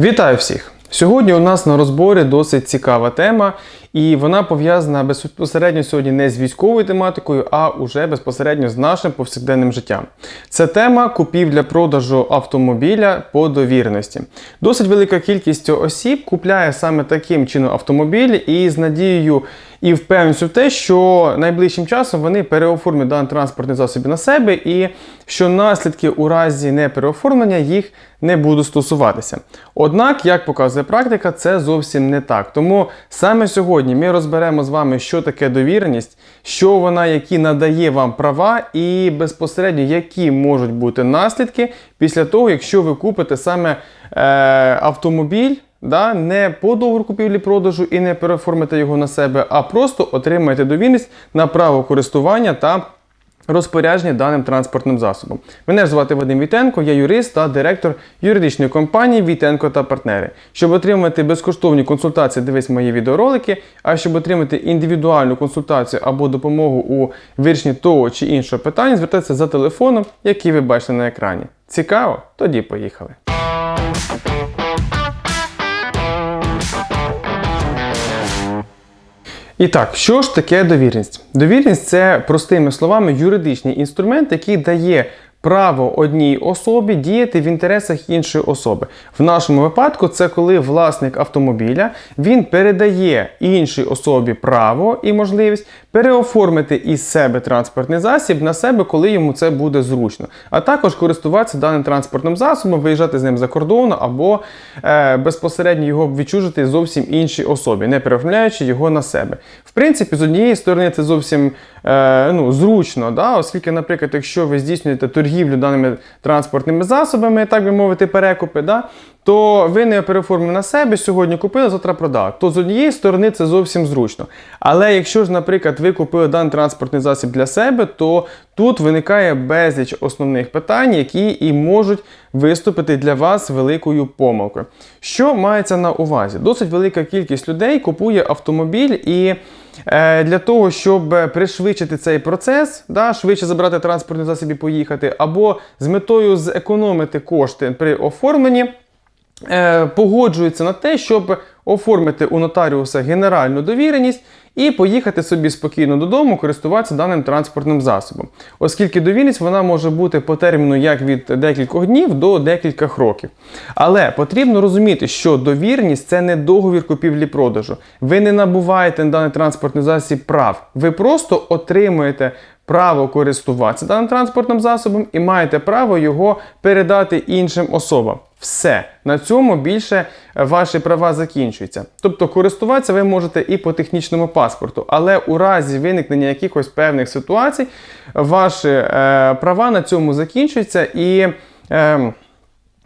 Вітаю всіх! Сьогодні у нас на розборі досить цікава тема, і вона пов'язана безпосередньо сьогодні не з військовою тематикою, а уже безпосередньо з нашим повсякденним життям. Це тема купівля-продажу автомобіля по довіреності. Досить велика кількість осіб купляє саме таким чином автомобіль і з надією і впевненістю в те, що найближчим часом вони переоформлять даний транспортний засіб на себе, і що наслідки у разі непереоформлення їх не будуть стосуватися. Однак, як показує практика, це зовсім не так. Тому саме сьогодні ми розберемо з вами, що таке довіреність, що вона, які надає вам права, і безпосередньо які можуть бути наслідки після того, якщо ви купите саме е, автомобіль. Да, не по договору купівлі-продажу і не переформите його на себе, а просто отримаєте довірність на право користування та розпорядження даним транспортним засобом. Мене ж звати Вадим Вітенко, я юрист та директор юридичної компанії Вітенко та партнери. Щоб отримати безкоштовні консультації, дивись мої відеоролики. А щоб отримати індивідуальну консультацію або допомогу у вирішенні того чи іншого питання, звертайтеся за телефоном, який ви бачите на екрані. Цікаво? Тоді поїхали. І так, що ж таке довірність? Довірність це простими словами юридичний інструмент, який дає право одній особі діяти в інтересах іншої особи. В нашому випадку це коли власник автомобіля він передає іншій особі право і можливість переоформити із себе транспортний засіб на себе, коли йому це буде зручно, а також користуватися даним транспортним засобом, виїжджати з ним за кордон або е, безпосередньо його відчужити зовсім іншій особі, не переоформляючи його на себе. В принципі, з однієї сторони, це зовсім е, ну, зручно, да? оскільки, наприклад, якщо ви здійснюєте торгівлю даними транспортними засобами, так би мовити, перекупи, да? То ви не переоформили на себе, сьогодні купили, завтра продали. То з однієї сторони це зовсім зручно. Але якщо ж, наприклад, ви купили даний транспортний засіб для себе, то тут виникає безліч основних питань, які і можуть виступити для вас великою помилкою. Що мається на увазі? Досить велика кількість людей купує автомобіль і. е, Для того, щоб пришвидшити цей процес, да, швидше забрати транспортний засіб і поїхати, або з метою зекономити кошти при оформленні, погоджуються на те, щоб оформити у нотаріуса генеральну довіреність і поїхати собі спокійно додому, користуватися даним транспортним засобом. Оскільки довіреність вона може бути по терміну як від декількох днів до декількох років. Але потрібно розуміти, що довірність це не договір купівлі-продажу. Ви не набуваєте на даний транспортний засіб прав. Ви просто отримуєте право користуватися даним транспортним засобом і маєте право його передати іншим особам. Все, на цьому більше е, ваші права закінчуються. Тобто користуватися ви можете і по технічному паспорту, але у разі виникнення якихось певних ситуацій ваші е, права на цьому закінчуються і. Е,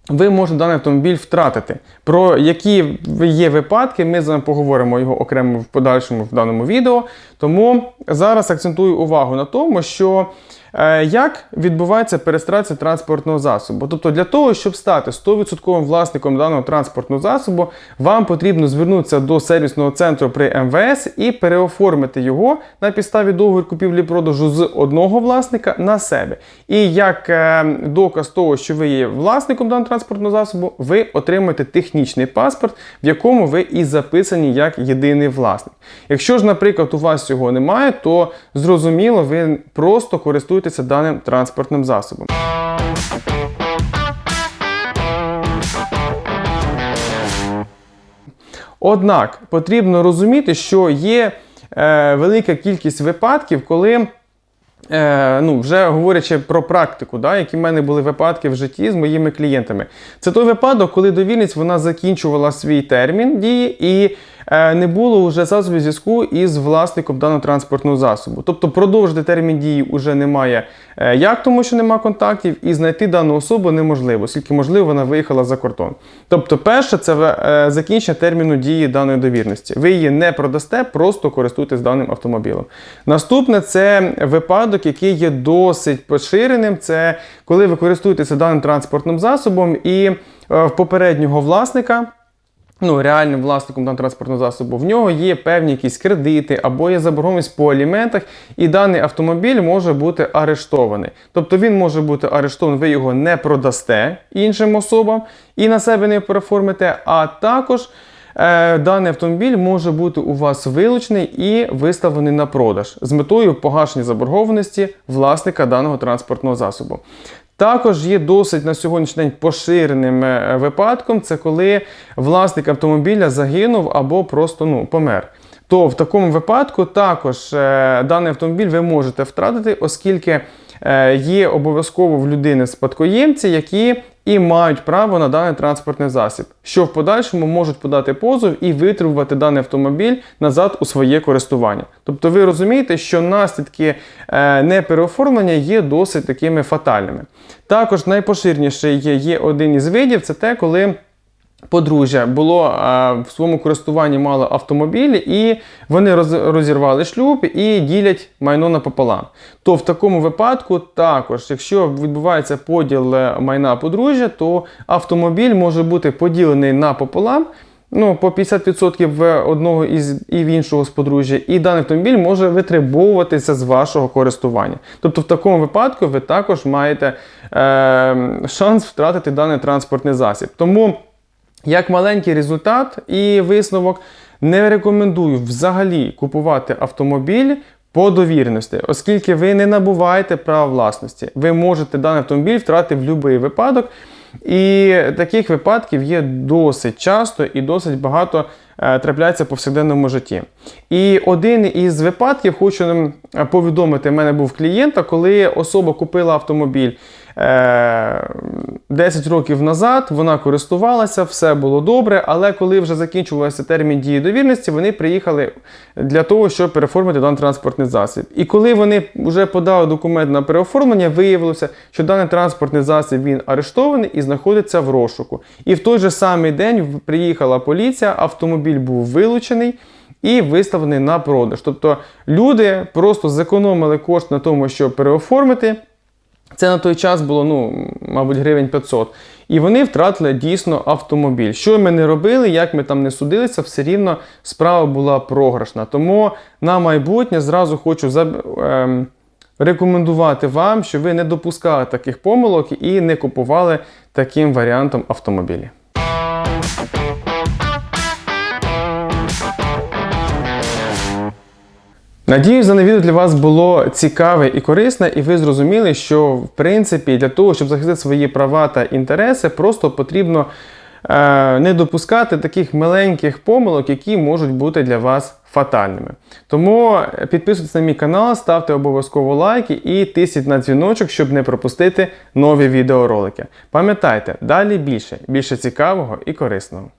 ви можете даний автомобіль втратити. Про які є випадки, ми з вами поговоримо його окремо в подальшому в даному відео. Тому зараз акцентую увагу на тому, що як відбувається перестрація транспортного засобу. Тобто для того, щоб стати 100% власником даного транспортного засобу, вам потрібно звернутися до сервісного центру при МВС і переоформити його на підставі договору купівлі-продажу з одного власника на себе. І як е, доказ того, що ви є власником даного транспортного засобу, ви отримуєте технічний паспорт, в якому ви і записані як єдиний власник. Якщо ж, наприклад, у вас цього немає, то зрозуміло, ви просто користуєтеся даним транспортним засобом. Однак потрібно розуміти, що є е, велика кількість випадків, коли. Е, ну, вже говорячи про практику, да, які в мене були випадки в житті з моїми клієнтами. Це той випадок, коли довірність вона закінчувала свій термін дії і не було вже засобів зв'язку із власником даного транспортного засобу. Тобто продовжити термін дії вже немає е, як, тому що немає контактів, і знайти дану особу неможливо, оскільки, можливо, вона виїхала за кордон. Тобто, перше, це е, закінчення терміну дії даної довірності. Ви її не продасте, просто користуйтесь даним автомобілем. Наступне це випадок, який є досить поширеним. Це коли ви користуєтеся даним транспортним засобом і е, в попереднього власника. Ну, реальним власником транспортного засобу, в нього є певні якісь кредити або є заборгованість по аліментах, і даний автомобіль може бути арештований. Тобто він може бути арештований, ви його не продасте іншим особам і на себе не переформите, а також. Е, Даний автомобіль може бути у вас вилучений і виставлений на продаж з метою погашення заборгованості власника даного транспортного засобу. Також є досить на сьогоднішній день поширеним е, випадком, це коли власник автомобіля загинув або просто ну, помер. То в такому випадку також е, даний автомобіль ви можете втратити, оскільки е, є обов'язково в людини спадкоємці, які і мають право на даний транспортний засіб, що в подальшому можуть подати позов і витребувати даний автомобіль назад у своє користування. Тобто ви розумієте, що наслідки е, непереоформлення є досить такими фатальними. Також найпоширніше є, є один із видів це те, коли. Подружжя було в своєму користуванні мало автомобілі, і вони роз, розірвали шлюб і ділять майно напополам. То в такому випадку також, якщо відбувається поділ е, майна подружжя, то автомобіль може бути поділений напополам, ну, по 50% в одного із і в іншого з подружжя, і даний автомобіль може витребовуватися з вашого користування. Тобто, в такому випадку ви також маєте е, шанс втратити даний транспортний засіб. Тому. Як маленький результат і висновок, не рекомендую взагалі купувати автомобіль по довіреності, оскільки ви не набуваєте права власності. Ви можете даний автомобіль втратити в будь-який випадок. І таких випадків є досить часто і досить багато е, трапляється в повсякденному житті. І один із випадків, хочу повідомити, в мене був клієнта, коли особа купила автомобіль. Е, 10 років назад вона користувалася, все було добре, але коли вже закінчувався термін дії довірності, вони приїхали для того, щоб переформити даний транспортний засіб. І коли вони вже подали документ на переоформлення, виявилося, що даний транспортний засіб він арештований і знаходиться в розшуку. І в той же самий день приїхала поліція, автомобіль був вилучений. І виставлений на продаж. Тобто люди просто зекономили кошт на тому, щоб переоформити. Це на той час було, ну, мабуть, гривень 500. І вони втратили дійсно автомобіль. Що ми не робили, як ми там не судилися, все рівно справа була програшна. Тому на майбутнє зразу хочу заб... ем, рекомендувати вам, щоб ви не допускали таких помилок і не купували таким варіантом автомобілі. Надіюсь, дане відео для вас було цікаве і корисне, і ви зрозуміли, що в принципі для того, щоб захистити свої права та інтереси, просто потрібно е, не допускати таких маленьких помилок, які можуть бути для вас фатальними. Тому підписуйтесь на мій канал, ставте обов'язково лайки і тисніть на дзвіночок, щоб не пропустити нові відеоролики. Пам'ятайте, далі більше, більше цікавого і корисного.